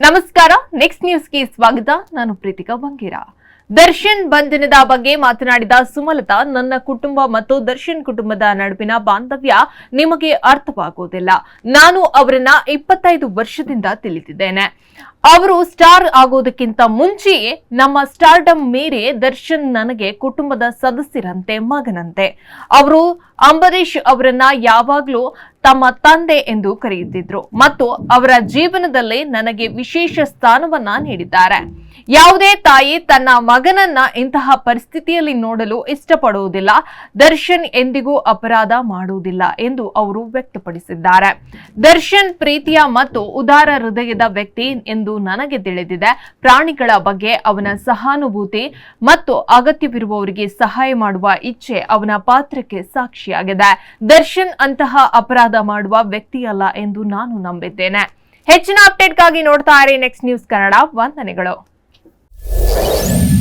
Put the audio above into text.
ನಮಸ್ಕಾರ. ನೆಕ್ಸ್ಟ್ ನ್ಯೂಸ್ಗೆ ಸ್ವಾಗತ. ನಾನು ಪ್ರೀತಿಕಾ ಬಂಗೇರ. ದರ್ಶನ್ ಬಂಧನದ ಬಗ್ಗೆ ಮಾತನಾಡಿದ ಸುಮಲತಾ, ನನ್ನ ಕುಟುಂಬ ಮತ್ತು ದರ್ಶನ್ ಕುಟುಂಬದ ನಡುವಿನ ಬಾಂಧವ್ಯ ನಿಮಗೆ ಅರ್ಥವಾಗುವುದಿಲ್ಲ ನಾನು ಅವರನ್ನ ಇಪ್ಪತ್ತೈದು ವರ್ಷದಿಂದ ತಿಳಿದಿದ್ದೇನೆ. ಅವರು ಸ್ಟಾರ್ ಆಗೋದಕ್ಕಿಂತ ಮುಂಚೆಯೇ ನಮ್ಮ ಸ್ಟಾರ್ಡಮ್ ಮೇರೆ ದರ್ಶನ್ ನನಗೆ ಕುಟುಂಬದ ಸದಸ್ಯರಂತೆ, ಮಗನಂತೆ. ಅವರು ಅಂಬರೀಷ್ ಅವರನ್ನ ಯಾವಾಗ್ಲೂ ತಮ್ಮ ತಂದೆ ಎಂದು ಕರೆಯುತ್ತಿದ್ರು ಮತ್ತು ಅವರ ಜೀವನದಲ್ಲಿ ನನಗೆ ವಿಶೇಷ ಸ್ಥಾನವನ್ನ ನೀಡಿದ್ದಾರೆ. ಯಾವುದೇ ತಾಯಿ ತನ್ನ ಮಗನನ್ನ ಇಂತಹ ಪರಿಸ್ಥಿತಿಯಲ್ಲಿ ನೋಡಲು ಇಷ್ಟಪಡುವುದಿಲ್ಲ, ದರ್ಶನ್ ಎಂದಿಗೂ ಅಪರಾಧ ಮಾಡುವುದಿಲ್ಲ ಎಂದು ಅವರು ವ್ಯಕ್ತಪಡಿಸಿದ್ದಾರೆ. ದರ್ಶನ್ ಪ್ರೀತಿಯ ಮತ್ತು ಉದಾರ ಹೃದಯದ ವ್ಯಕ್ತಿ ಎಂದು ನನಗೆ ತಿಳಿದಿದೆ. ಪ್ರಾಣಿಗಳ ಬಗ್ಗೆ ಅವನ ಸಹಾನುಭೂತಿ ಮತ್ತು ಅಗತ್ಯವಿರುವವರಿಗೆ ಸಹಾಯ ಮಾಡುವ ಇಚ್ಛೆ ಅವನ ಪಾತ್ರಕ್ಕೆ ಸಾಕ್ಷಿಯಾಗಿದೆ. ದರ್ಶನ್ ಅಂತಹ ಅಪರಾಧ ಮಾಡುವ ವ್ಯಕ್ತಿಯಲ್ಲ ಎಂದು ನಾನು ನಂಬಿದ್ದೇನೆ. ಹೆಚ್ಚಿನ ಅಪ್ಡೇಟ್ಗಾಗಿ ನೋಡ್ತಾ ಇರಿ ನೆಕ್ಸ್ಟ್ ನ್ಯೂಸ್ ಕನ್ನಡ ವಂದನೆಗಳು. Música